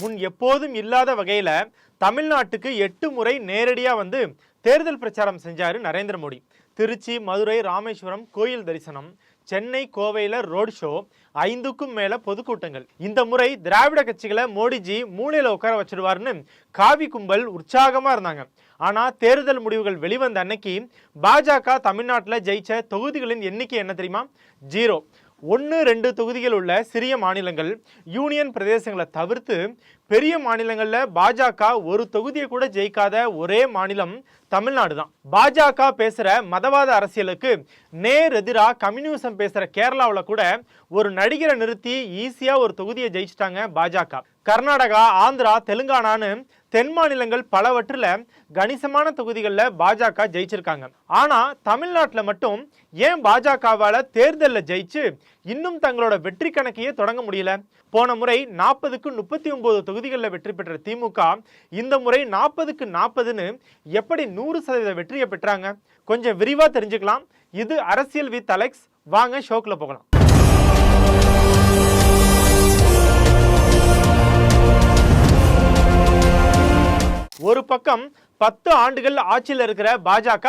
முன் எப்போதும் இல்லாத வகையில் தமிழ்நாட்டுக்கு எட்டு முறை நேரடியாக வந்து தேர்தல் பிரச்சாரம் செஞ்சார் நரேந்திர மோடி. திருச்சி மதுரை ராமேஸ்வரம் கோயில் தரிசனம் சென்னை கோவையில் ரோட் ஷோ ஐந்துக்கும் மேலே பொதுக்கூட்டங்கள். இந்த முறை திராவிட கட்சிகளை மோடிஜி மூளையில் உட்கார வச்சிடுவார்னு காவி கும்பல் உற்சாகமாக இருந்தாங்க. ஆனால் தேர்தல் முடிவுகள் வெளிவந்த அன்னைக்கு பாஜக தமிழ்நாட்டில் ஜெயிச்ச தொகுதிகளின் எண்ணிக்கை என்ன தெரியுமா? ஜீரோ. ஒன்று ரெண்டு தொகுதிகள் உள்ள சிறிய மாநிலங்கள் யூனியன் பிரதேசங்களை தவிர்த்து பெரிய மாநிலங்களில் பாஜக ஒரு தொகுதியை கூட ஜெயிக்காத ஒரே மாநிலம் தமிழ்நாடு தான். பாஜக பேசுகிற மதவாத அரசியலுக்கு நேர் எதிராக கம்யூனிசம் பேசுகிற கேரளாவில் கூட ஒரு நடிகரை நிறுத்தி ஈஸியாக ஒரு தொகுதியை ஜெயிச்சிட்டாங்க பாஜக. கர்நாடகா ஆந்திரா தெலுங்கானான்னு தென் மாநிலங்கள் பலவற்றில் கணிசமான தொகுதிகளில் பாஜக ஜெயிச்சிருக்காங்க. ஆனால் தமிழ்நாட்டில் மட்டும் ஏன் பாஜகவால் தேர்தலில் ஜெயிச்சு இன்னும் தங்களோட வெற்றி கணக்கையே தொடங்க முடியல? போன முறை நாற்பதுக்கு முப்பத்தி ஒன்பது தொகுதிகளில் வெற்றி பெற்ற திமுக இந்த முறை நாற்பதுக்கு நாற்பதுன்னு எப்படி நூறு சதவீத வெற்றியை பெற்றாங்க? கொஞ்சம் விரிவாக தெரிஞ்சுக்கலாம். இது அரசியல் வித் அலெக்ஸ். வாங்க ஷோக்கில் போகலாம். ஒரு பக்கம் பத்து ஆண்டுகள் ஆட்சியில் இருக்கிற பாஜக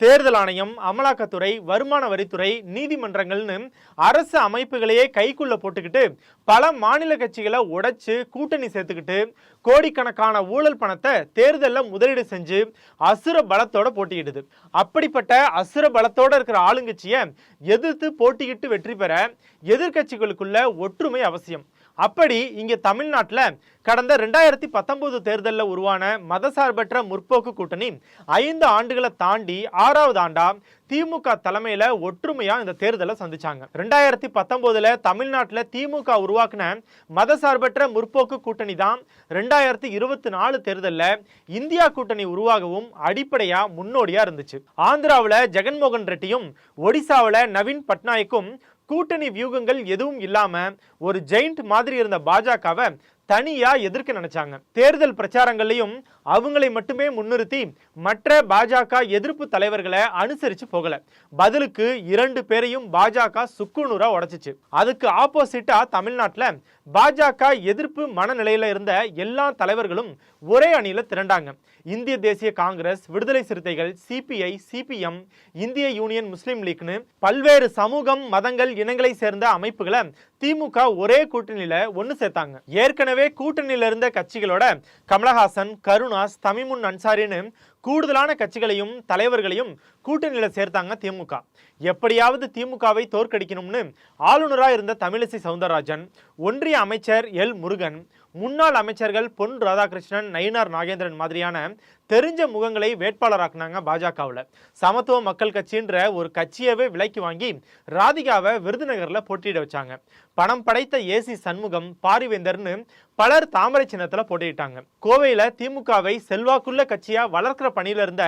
தேர்தல் ஆணையம் அமலாக்கத்துறை வருமான வரித்துறை நீதிமன்றங்கள்னு அரசு அமைப்புகளையே கைக்குள்ள போட்டுக்கிட்டு பல மாநில கட்சிகளை உடைச்சு கூட்டணி சேர்த்துக்கிட்டு கோடிக்கணக்கான ஊழல் பணத்தை தேர்தலில் முதலீடு செஞ்சு அசுர பலத்தோட போட்டியிடுது. அப்படிப்பட்ட அசுர பலத்தோட இருக்கிற ஆளுங்கட்சியை எதிர்த்து போட்டியிட்டு வெற்றி பெற எதிர்க்கட்சிகளுக்குள்ள ஒற்றுமை அவசியம். அப்படி இங்க தமிழ்நாட்டில் கடந்த ரெண்டாயிரத்தி பத்தொன்பது தேர்தலில் உருவான மதசார்பற்ற முற்போக்கு கூட்டணி ஐந்து ஆண்டுகளை தாண்டி ஆறாவது ஆண்டா திமுக தலைமையில ஒற்றுமையா இந்த தேர்தலை சந்திச்சாங்க. ரெண்டாயிரத்தி பத்தொன்பதுல தமிழ்நாட்டில் திமுக உருவாக்கின மதசார்பற்ற முற்போக்கு கூட்டணி தான் ரெண்டாயிரத்தி இருபத்தி நாலு தேர்தலில் இந்தியா கூட்டணி உருவாகவும் அடிப்படையா முன்னோடியா இருந்துச்சு. ஆந்திராவில் ஜெகன்மோகன் ரெட்டியும் ஒடிசாவில் நவீன் பட்நாயக்கும் கூட்டணி வியூகங்கள் எதுவும் இல்லாம ஒரு ஜெயிண்ட் மாதிரி இருந்த பாஜகவை தனியா எதிர்க்க நினைச்சாங்க. தேர்தல் பிரச்சாரங்களையும் அவங்களை மட்டுமே முன்னிறுத்தி மற்ற பாஜக எதிர்ப்பு தலைவர்களை அனுசரிச்சு போகல. பதிலுக்கு இரண்டு பேரையும் பாஜக சுக்குநூறாக உடைச்சிச்சு. அதுக்கு ஆப்போசிட்டா தமிழ்நாட்டில் பாஜக எதிர்ப்பு மனநிலையில இருந்த எல்லா தலைவர்களும் ஒரே அணியில திரண்டாங்க. இந்திய தேசிய Congress Viduthalai Chiruthaigal CPI CPM இந்திய யூனியன் முஸ்லீம் லீக்னு பல்வேறு சமூகம் மதங்கள் இனங்களை சேர்ந்த அமைப்புகளை திமுக ஒரே கூட்டணியில ஒன்று சேர்த்தாங்க. ஏற்கனவே கூட்டணியில் இருந்த கட்சிகளோட கமலஹாசன் கருண் கருணாஸ் தமிமுன் அன்சாரின்னு கூடுதலான கட்சிகளையும் தலைவர்களையும் கூட்டணியில் சேர்த்தாங்க திமுக. எப்படியாவது திமுகவை தோற்கடிக்கணும்னு ஆளுநராக இருந்த தமிழிசை சவுந்தரராஜன் ஒன்றிய அமைச்சர் எல் முருகன் முன்னாள் அமைச்சர்கள் பொன் ராதாகிருஷ்ணன் நயினார் நாகேந்திரன் மாதிரியான தெரிஞ்ச முகங்களை வேட்பாளராக்குனாங்க பாஜகவில். சமத்துவ மக்கள் கட்சின்ற ஒரு கட்சியவே விலைக்கு வாங்கி ராதிகாவை விருதுநகரில் போட்டியிட வச்சாங்க. பணம் படைத்த ஏசி சண்முகம் பாரிவேந்தர்னு பலர் தாமரை சின்னத்தில் போட்டியிட்டாங்க. கோவையில் திமுகவை செல்வாக்குள்ள கட்சியாக வளர்க்கிற பணியில் இருந்த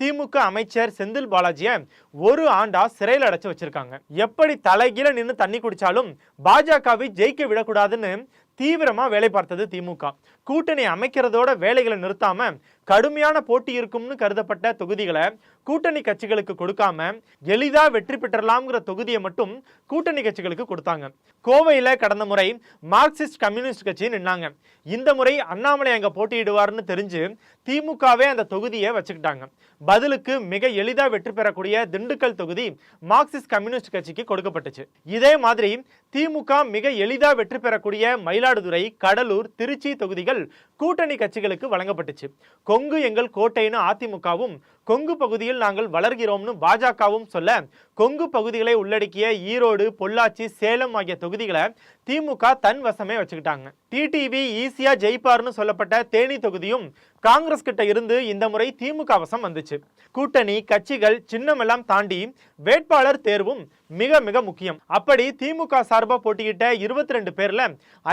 திமுக அமைச்சர் செந்தில் பாலாஜியை ஒரு ஆண்டா சிறையில் அடைச்சு வச்சிருக்காங்க. எப்படி தலைகீழ நின்று தண்ணி குடிச்சாலும் பாஜகவை ஜெயிக்க விடக்கூடாதுன்னு தீவிரமாக வேலை பார்த்தது திமுக. கூட்டணி அமைக்கிறதோட வேலைகளை நிறுத்தாமல் கடுமையான போட்டி இருக்கும்னு கருதப்பட்ட தொகுதிகளை கூட்டணி கட்சிகளுக்கு கொடுக்காம எளிதா வெற்றி பெற்றலாம்ங்கிற தொகுதியை மட்டும் கூட்டணி கட்சிகளுக்கு கொடுத்தாங்க. கோவையில் கடந்த முறை மார்க்சிஸ்ட் கம்யூனிஸ்ட் கட்சி நின்னாங்க. இந்த முறை அண்ணாமலை அங்க போட்டியிடுவார்னு தெரிஞ்சு திமுகவே அந்த தொகுதியை வச்சுக்கிட்டாங்க. பதிலுக்கு மிக எளிதா வெற்றி பெறக்கூடிய திண்டுக்கல் தொகுதி மார்க்சிஸ்ட் கம்யூனிஸ்ட் கட்சிக்கு கொடுக்கப்பட்டுச்சு. இதே மாதிரி திமுக மிக எளிதா வெற்றி பெறக்கூடிய மயிலாடுதுறை கடலூர் திருச்சி தொகுதிகள் கூட்டணி கட்சிகளுக்கு வழங்கப்பட்டுச்சு. கொங்கு எங்கள் கோட்டைன்னு அதிமுகவும் கொங்கு பகுதியில் நாங்கள் வளர்கிறோம்னு பாஜகவும் சொல்ல கொங்கு பகுதிகளை உள்ளடக்கிய ஈரோடு பொள்ளாச்சி சேலம் ஆகிய தொகுதிகளை திமுக தன் வசமே வச்சுக்கிட்டாங்க. டிடிவி ஈஸியா ஜெயிப்பார்னு சொல்லப்பட்ட தேனி தொகுதியும் காங்கிரஸ் கிட்ட இருந்து இந்த முறை திமுக வசம் வந்துச்சு. கூட்டணி கட்சிகள் சின்னமெல்லாம் தாண்டி வேட்பாளர் தேர்வும் மிக மிக முக்கியம். அப்படி திமுக சார்பாக போட்டியிட்ட இருபத்தி ரெண்டு பேர்ல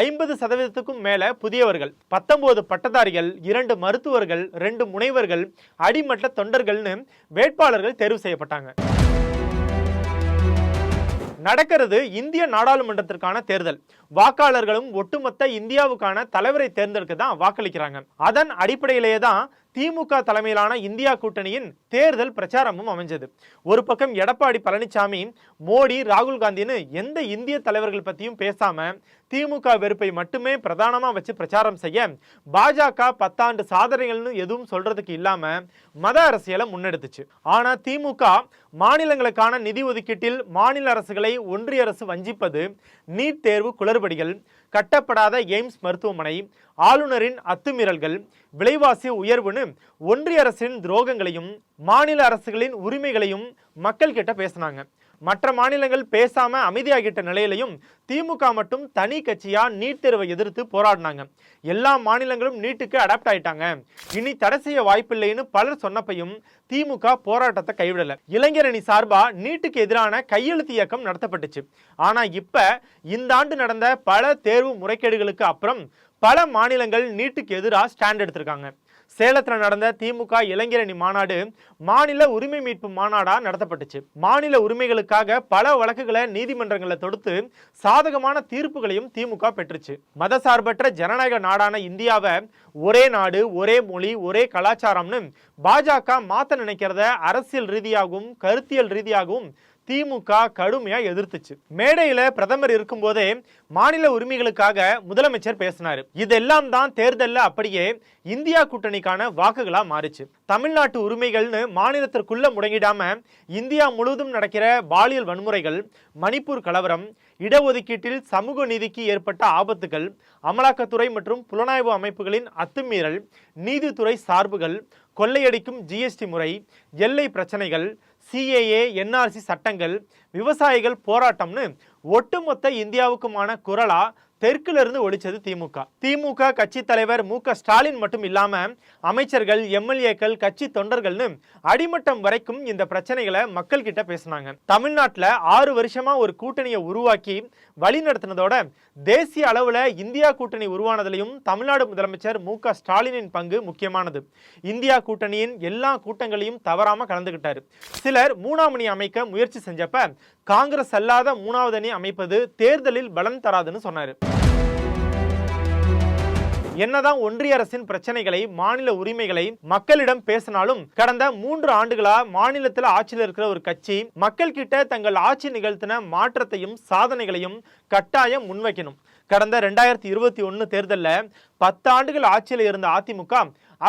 ஐம்பது சதவீதத்துக்கும் மேல புதியவர்கள் பத்தொன்பது பட்டதாரிகள் இரண்டு மருத்துவர்கள் ரெண்டு முனைவர்கள் அடிமட்ட தொண்டர்கள்னு வேட்பாளர்கள் தேர்வு செய்யப்பட்டாங்க. நடக்கிறது இந்திய நாடாளுமன்றத்திற்கான தேர்தல். வாக்காளர்களும் ஒட்டுமொத்த இந்தியாவுக்கான தலைவரை தேர்ந்தெடுக்க தான் வாக்களிக்கிறாங்க. அதன் அடிப்படையிலேயே தான் திமுக தலைமையிலான இந்தியா கூட்டணியின் தேர்தல் பிரச்சாரமும் அமைஞ்சது. ஒரு பக்கம் எடப்பாடி பழனிசாமி மோடி ராகுல் காந்தின்னு எந்த இந்திய தலைவர்கள் பற்றியும் பேசாம திமுக வெறுப்பை மட்டுமே பிரதானமாக வச்சு பிரச்சாரம் செய்ய பாஜக பத்தாண்டு சாதனைகள்னு எதுவும் சொல்றதுக்கு இல்லாம மத அரசியலை முன்னெடுத்துச்சு. ஆனா திமுக மாநிலங்களுக்கான நிதி ஒதுக்கீட்டில் மாநில அரசுகளை ஒன்றிய அரசு வஞ்சிப்பது நீட் தேர்வு குளறுபடிகள் கட்டப்படாத எய்ம்ஸ் மருத்துவமனை ஆளுநரின் அத்துமீறல்கள் விலைவாசி உயர்வுன்னு ஒன்றிய அரசின் துரோகங்களையும் மாநில அரசுகளின் உரிமைகளையும் மக்கள் கிட்ட பேசினாங்க. மற்ற மாநிலங்கள் பேசாம அமைதியாகிட்ட நிலையிலையும் திமுக மட்டும் தனி கட்சியா நீட் தேர்வை எதிர்த்து போராடினாங்க. எல்லா மாநிலங்களும் நீட்டுக்கு அடாப்ட் ஆயிட்டாங்க. இனி தடை செய்ய வாய்ப்பில்லைன்னு பலர் சொன்னப்பையும் திமுக போராட்டத்தை கைவிடல. இளைஞரணி சார்பா நீட்டுக்கு எதிரான கையெழுத்து இயக்கம் நடத்தப்பட்டுச்சு. ஆனா இப்ப இந்த ஆண்டு நடந்த பல தேர்வு முறைகேடுகளுக்கு அப்புறம் பல மாநிலங்கள் நீட்டுக்கு எதிராக ஸ்டாண்ட் எடுத்திருக்காங்க. சேலத்தில் நடந்த திமுக இளைஞரணி மாநாடு மாநில உரிமை மீட்பு மாநாடா நடத்தப்பட்டுச்சு. மாநில உரிமைகளுக்காக பல வழக்குகளை நீதிமன்றங்களை தொடுத்து சாதகமான தீர்ப்புகளையும் திமுக பெற்றுச்சு. மதசார்பற்ற ஜனநாயக நாடான இந்தியாவை ஒரே நாடு ஒரே மொழி ஒரே கலாச்சாரம்னு பாஜக மாற்ற நினைக்கிறத அரசியல் ரீதியாகவும் கருத்தியல் ரீதியாகவும் திமுக கடுமையாக எதிர்த்துச்சு. மேடையில் பிரதமர் இருக்கும்போதே மாநில உரிமைகளுக்காக முதலமைச்சர் பேசினாரு. இதெல்லாம் தான் தேர்தலில் அப்படியே இந்தியா கூட்டணிக்கான வாக்குகளாக மாறுச்சு. தமிழ்நாட்டு உரிமைகள்னு மாநிலத்திற்குள்ள முடங்கிடாம இந்தியா முழுவதும் நடக்கிற பாலியல் வன்முறைகள் மணிப்பூர் கலவரம் இடஒதுக்கீட்டில் சமூக நீதிக்கு ஏற்பட்ட ஆபத்துகள் அமலாக்கத்துறை மற்றும் புலனாய்வு அமைப்புகளின் அத்துமீறல் நீதித்துறை சார்புகள் கொள்ளையடிக்கும் ஜிஎஸ்டி முறை எல்லை பிரச்சனைகள் சிஏஏ என்ஆர்சி சட்டங்கள் விவசாயிகள் போராட்டம்னு ஒட்டுமொத்த இந்தியாவுக்குமான குரலாக தெற்குல இருந்து ஒழிச்சது திமுக. திமுக கட்சி தலைவர் மு க ஸ்டாலின் மட்டும் இல்லாம அமைச்சர்கள் எம்எல்ஏக்கள் கட்சி தொண்டர்கள்னு அடிமட்டம் வரைக்கும் இந்த பிரச்சனைகளை மக்கள் கிட்ட பேசினாங்க. தமிழ்நாட்டில் ஆறு வருஷமா ஒரு கூட்டணியை உருவாக்கி வழி நடத்தினதோட தேசிய அளவுல இந்தியா கூட்டணி உருவானதுலையும் தமிழ்நாடு முதலமைச்சர் மு ஸ்டாலினின் பங்கு முக்கியமானது. இந்தியா கூட்டணியின் எல்லா கூட்டங்களையும் தவறாம கலந்துகிட்டாரு. சிலர் மூணாம் அமைக்க முயற்சி செஞ்சப்ப காங்கிரஸ் அல்லாத மூணாவது அணி அமைப்பது தேர்தலில் பலன் தராதுன்னு சொன்னார். என்னதான் ஒன்றிய அரசின் பிரச்சனைகளை மாநில உரிமைகளை மக்களிடம் பேசினாலும் கடந்த மூன்று ஆண்டுகளா மாநிலத்தில் ஆட்சியில் இருக்கிற ஒரு கட்சி மக்கள் கிட்ட தங்கள் ஆட்சி நிகழ்த்தின மாற்றத்தையும் சாதனைகளையும் கட்டாயம் முன்வைக்கணும். கடந்த ரெண்டாயிரத்தி இருபத்தி ஒன்னு தேர்தலில் பத்து ஆண்டுகள் ஆட்சியில் இருந்த அதிமுக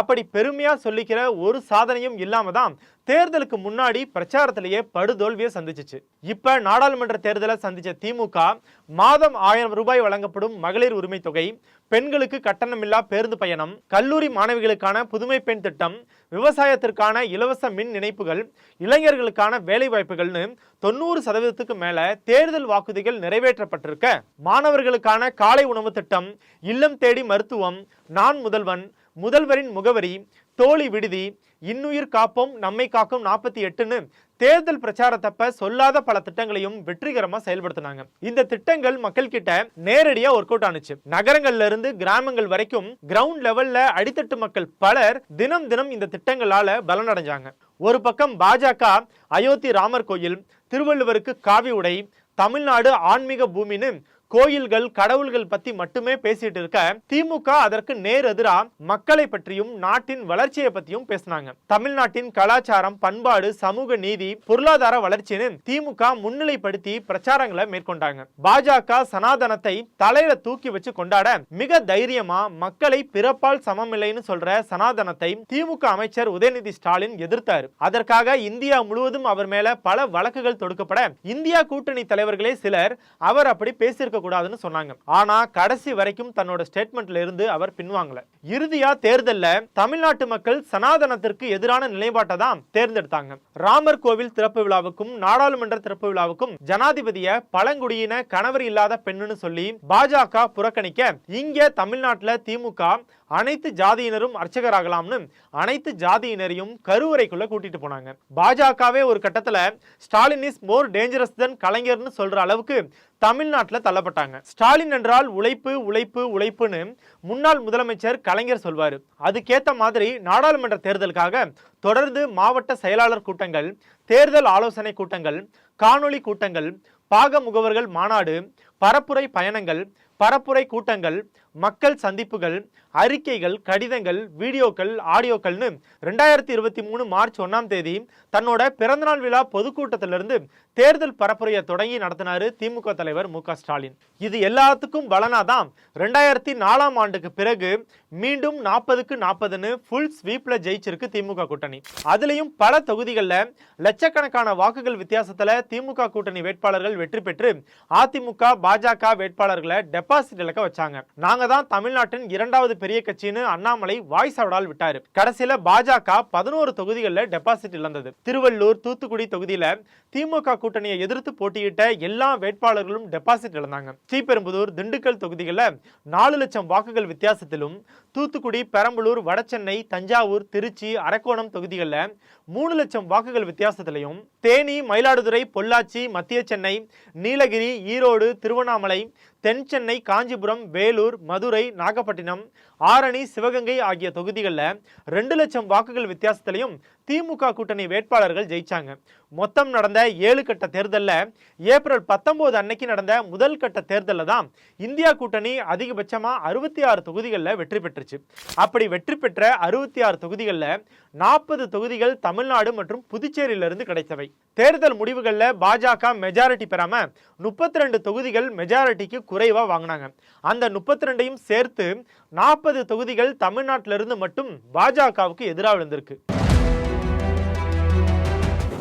அப்படி பெருமையா சொல்லிக்கிற ஒரு சாதனையும் இல்லாம தான் தேர்தலுக்கு முன்னாடி பிரச்சாரத்திலேயே படுதோல்வியை சந்திச்சிச்சு. இப்ப நாடாளுமன்ற தேர்தலை சந்திச்ச திமுக மாதம் ஆயிரம் ரூபாய் வழங்கப்படும் மகளிர் உரிமை தொகை பெண்களுக்கு கட்டணமில்லா பேருந்து பயணம் கல்லூரி மாணவிகளுக்கான புதுமை பெண் திட்டம் விவசாயத்திற்கான இலவச மின் இணைப்புகள் இளைஞர்களுக்கான வேலை வாய்ப்புகள்னு தொண்ணூறு சதவீதத்துக்கு மேல தேர்தல் வாக்குறுதிகள் நிறைவேற்றப்பட்டிருக்க. மாணவர்களுக்கான காலை உணவு திட்டம் இல்லம் தேடி மருத்துவம் நான் முதல்வன் முதல்வரின் முகவரி தோழி விடுதி இன்னுயிர் காப்போம் நம்மை காக்கும் நாற்பத்தி எட்டுன்னு தேர்தல் பிரச்சாரத்தப்ப சொல்லாத பல திட்டங்களையும் வெற்றிகரமா செயல்படுத்தினாங்க. இந்த திட்டங்கள் மக்கள் கிட்ட நேரடியா ஒர்க் அவுட் ஆனுச்சு. நகரங்கள்ல இருந்து கிராமங்கள் வரைக்கும் கிரவுண்ட் லெவல்ல அடித்தட்டு மக்கள் பலர் தினம் தினம் இந்த திட்டங்களால பலனடைஞ்சாங்க. ஒரு பக்கம் பாஜக அயோத்தி ராமர் கோயில் திருவள்ளுவருக்கு காவி உடை தமிழ்நாடு ஆன்மீக பூமின்னு கோயில்கள் கடவுள்கள் பத்தி மட்டுமே பேசிட்டு இருக்க திமுக அதற்கு நேர் எதிரா மக்களை பற்றியும் நாட்டின் வளர்ச்சியை பத்தியும் பேசினாங்க. தமிழ்நாட்டின் கலாச்சாரம் பண்பாடு சமூக நீதி பொருளாதார வளர்ச்சின்னு திமுக முன்னிலைப்படுத்தி பிரச்சாரங்களை மேற்கொண்டாங்க. பாஜக சனாதனத்தை தலையில தூக்கி வச்சு கொண்டாட மிக தைரியமா மக்களை பிறப்பால் சமமில்லைன்னு சொல்ற சனாதனத்தை திமுக அமைச்சர் உதயநிதி ஸ்டாலின் எதிர்த்தார். அதற்காக இந்தியா முழுவதும் அவர் மேல பல வழக்குகள் தொடுக்கப்பட இந்தியா கூட்டணி தலைவர்களே சிலர் அவர் அப்படி பேசியிருக்க கூடாதுன்னு சொன்னாங்க. ஆனா கடைசி வரைக்கும் தன்னோட ஸ்டேட்மெண்ட்ல இருந்து அவர் பின்வாங்கல. இறுதியா தேர்தல்ல தமிழ்நாட்டு மக்கள் சனாதனத்திற்கு எதிரான நிலைப்பாட்டை தான் தேர்ந்தெடுத்தாங்க. ராமர் கோவில் திறப்பு விழாவுக்கும் நாடாளுமன்ற திறப்பு விழாவுக்கும் ஜனாதிபதிய பழங்குடியின கணவர் இல்லாத பெண்ணுன்னு சொல்லி பாஜக புறக்கணிக்க இங்க தமிழ்நாட்டுல திமுக அனைத்து ஜாதியினரும் அர்ச்சகராகலாம்னு அனைத்து ஜாதியினரையும் கருவறைக்குள்ள கூட்டிட்டு போனாங்க. பாஜகவே ஒரு கட்டத்துல Stalin is more dangerous than கலைஞர்னு சொல்ற அளவுக்கு தமிழ்நாட்டில் தள்ளப்பட்டாங்க. ஸ்டாலின் என்றால் உழைப்பு உழைப்பு உழைப்புன்னு முன்னாள் முதலமைச்சர் கலைஞர் சொல்வார். அதுக்கேற்ற மாதிரி நாடாளுமன்ற தேர்தலுக்காக தொடர்ந்து மாவட்ட செயலாளர் கூட்டங்கள் தேர்தல் ஆலோசனை கூட்டங்கள் காணொளி கூட்டங்கள் பாக முகவர்கள் மாநாடு பரப்புரை பயணங்கள் பரப்புரை கூட்டங்கள் மக்கள் சந்திப்புகள் அறிக்கைகள் கடிதங்கள் வீடியோக்கள் ஆடியோக்கள்னு ரெண்டாயிரத்தி இருபத்தி மூணு மார்ச் ஒன்றாம் தேதி தன்னோட பிறந்தநாள் விழா பொதுக்கூட்டத்திலிருந்து தேர்தல் பரப்புரையை தொடங்கி நடத்தினார் திமுக தலைவர் மு ஸ்டாலின். இது எல்லாத்துக்கும் பலனாதான் ரெண்டாயிரத்தி நாலாம் ஆண்டுக்கு பிறகு மீண்டும் நாற்பதுக்கு நாற்பதுன்னு ஃபுல் ஸ்வீப்பில் ஜெயிச்சிருக்கு திமுக கூட்டணி. அதுலேயும் பல தொகுதிகளில் லட்சக்கணக்கான வாக்குகள் வித்தியாசத்தில் திமுக கூட்டணி வேட்பாளர்கள் வெற்றி பெற்று அதிமுக பாஜக வேட்பாளர்களை டெபாசிட் இழக்க வச்சாங்க. நாங்க தான் தமிழ்நாட்டின் இரண்டாவது பெரிய கட்சின்னு அண்ணாமலை வாய்ஸ் அவடால் விட்டாரு. கடைசியில பாஜக பதினோரு தொகுதிகளில் டெபாசிட் இழந்தது. திருவள்ளூர் தூத்துக்குடி தொகுதியில திமுக கூட்டணியை எதிர்த்து போட்டியிட்ட எல்லா வேட்பாளர்களும் டெபாசிட் இழந்தாங்க. ஸ்ரீபெரும்புதூர் திண்டுக்கல் தொகுதிகளில் நாலு லட்சம் வாக்குகள் வித்தியாசத்திலும் தூத்துக்குடி பெரம்பலூர் வடசென்னை தஞ்சாவூர் திருச்சி அரக்கோணம் தொகுதிகளில் மூணு லட்சம் வாக்குகள் வித்தியாசத்திலையும் தேனி மயிலாடுதுறை பொள்ளாச்சி மத்திய சென்னை நீலகிரி ஈரோடு திருவண்ணாமலை தென் சென்னை காஞ்சிபுரம் வேலூர் மதுரை நாகப்பட்டினம் ஆரணி சிவகங்கை ஆகிய தொகுதிகளில் ரெண்டு லட்சம் வாக்குகள் வித்தியாசத்திலையும் திமுக கூட்டணி வேட்பாளர்கள் ஜெயிச்சாங்க. மொத்தம் நடந்த ஏழு கட்ட தேர்தலில் ஏப்ரல் பத்தொம்போது அன்னைக்கு நடந்த முதல் கட்ட தேர்தலில் தான் இந்தியா கூட்டணி அதிகபட்சமாக அறுபத்தி ஆறு தொகுதிகளில் வெற்றி பெற்றுச்சு. அப்படி வெற்றி பெற்ற அறுபத்தி ஆறு தொகுதிகளில் நாற்பது தொகுதிகள் தமிழ்நாடு மற்றும் புதுச்சேரியிலிருந்து கிடைத்தவை. தேர்தல் முடிவுகளில் பாஜக மெஜாரிட்டி பெறாமல் முப்பத்தி ரெண்டு தொகுதிகள் மெஜாரிட்டிக்கு குறைவாக வாங்கினாங்க. அந்த முப்பத்தி ரெண்டையும் சேர்த்து நாற்பது தொகுதிகள் தமிழ்நாட்டிலிருந்து மட்டும் பாஜகவுக்கு எதிராக விழுந்திருக்கு.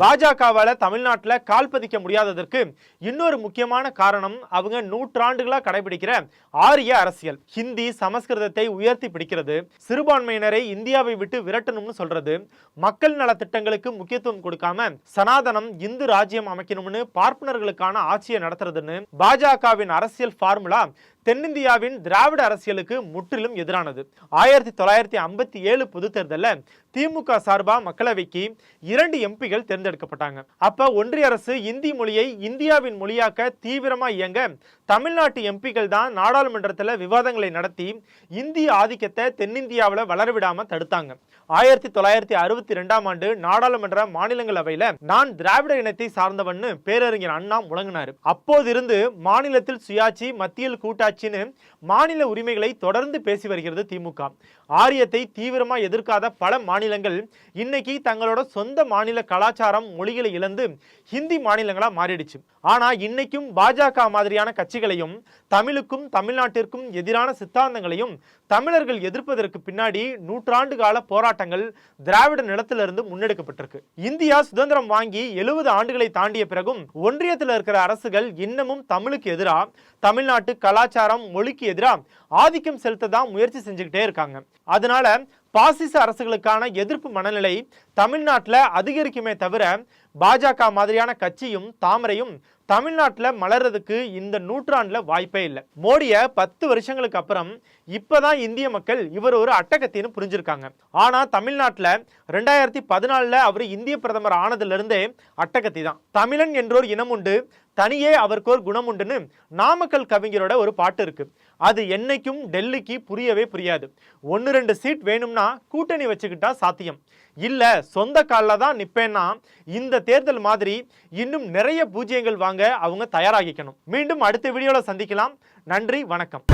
பாஜகவால தமிழ்நாட்டில் கால் பதிக்க முடியாததற்கு இன்னொரு முக்கியமான காரணம் அவங்க நூற்றாண்டுகளா கடைபிடிக்கிற ஆரிய அரசியல். ஹிந்தி சமஸ்கிருதத்தை உயர்த்தி பிடிக்கிறது. சிறுபான்மையினரை இந்தியாவை விட்டு விரட்டணும்னு சொல்றது. மக்கள் நலத்திட்டங்களுக்கு முக்கியத்துவம் கொடுக்காம சனாதனம் இந்து ராஜ்யம் அமைக்கணும்னு பார்ப்பனர்களுக்கான ஆட்சியை நடத்துறதுன்னு பாஜகவின் அரசியல் ஃபார்முலா தென்னிந்தியாவின் திராவிட அரசியலுக்கு முற்றிலும் எதிரானது. ஆயிரத்தி தொள்ளாயிரத்தி ஐம்பத்தி ஏழு பொது தேர்தலில் திமுக சார்பா மக்களவைக்கு இரண்டு எம்பிகள் தேர்ந்தெடுக்கப்பட்டாங்க. அப்ப ஒன்றிய அரசு இந்தி மொழியை இந்தியாவின் மொழியாக்க தீவிரமா இயங்க தமிழ்நாட்டு எம்பிகள் தான் நாடாளுமன்றத்தில் விவாதங்களை நடத்தி இந்திய ஆதிக்கத்தை தென்னிந்தியாவில் வளரவிடாம தடுத்தாங்க. ஆயிரத்தி தொள்ளாயிரத்தி அறுபத்தி ரெண்டாம் ஆண்டு நாடாளுமன்ற மாநிலங்களவையில நான் திராவிட இனத்தை சார்ந்தவன்னு பேரறிஞர் அண்ணா முழங்கினார். அப்போதிருந்து மாநிலத்தில் சுயாட்சி மத்தியில் கூட்டாட்சி ஆச்சுன்னு மாநில உரிமைகளை தொடர்ந்து பேசி வருகிறது திமுக. ஆரியத்தை தீவிரமாக எதிர்க்காத பல மாநிலங்கள் இன்னைக்கு தங்களோட சொந்த மாநில கலாச்சாரம் மொழிகளை இழந்து ஹிந்தி மாநிலங்களாக மாறிடுச்சு. ஆனால் இன்னைக்கும் பாஜக மாதிரியான கட்சிகளையும் தமிழுக்கும் தமிழ்நாட்டிற்கும் எதிரான சித்தாந்தங்களையும் தமிழர்கள் எதிர்ப்பதற்கு பின்னாடி நூற்றாண்டு கால போராட்டங்கள் திராவிட நிலத்திலிருந்து முன்னெடுக்கப்பட்டிருக்கு. இந்தியா சுதந்திரம் வாங்கி எழுபது ஆண்டுகளை தாண்டிய பிறகும் ஒன்றியத்தில் இருக்கிற அரசுகள் இன்னமும் தமிழுக்கு எதிராக தமிழ்நாட்டு கலாச்சாரம் மொழிக்கு எதிராக ஆதிக்கம் செலுத்த தான் முயற்சி செஞ்சுக்கிட்டே இருக்காங்க. அதனால பாசிச அரசுகளுக்கான எதிர்ப்பு மனநிலை தமிழ்நாட்டில் அதிகரிக்குமே தவிர பாஜக மாதிரியான கட்சியும் தாமரையும் தமிழ்நாட்டில் மலர்றதுக்கு இந்த நூற்றாண்டில் வாய்ப்பே இல்லை. மோடியை பத்து வருஷங்களுக்கு அப்புறம் இப்போதான் இந்திய மக்கள் இவர் ஒரு அட்டகத்தின்னு புரிஞ்சிருக்காங்க. ஆனால் தமிழ்நாட்டில் ரெண்டாயிரத்தி பதினாலில் அவர் இந்திய பிரதமர் ஆனதுலேருந்தே அட்டகத்தி தான் தமிழன் என்றோர் இனம் உண்டு தனியே அவருக்கு ஒரு குணம் உண்டுன்னு நாமக்கல் கவிஞரோட ஒரு பாட்டு இருக்குது அது என்னைக்கும் டெல்லிக்கு புரியவே புரியாது. ஒன்று ரெண்டு சீட் வேணும்னா கூட்டணி வச்சுக்கிட்டா சாத்தியம். இல்லை சொந்த காலில் தான் நிற்பேன்னா இந்த தேர்தல் மாதிரி இன்னும் நிறைய பூஜ்ஜியங்கள் வாங்க அவங்க தயாராகிக்கணும். மீண்டும் அடுத்த வீடியோவில் சந்திக்கலாம். நன்றி வணக்கம்.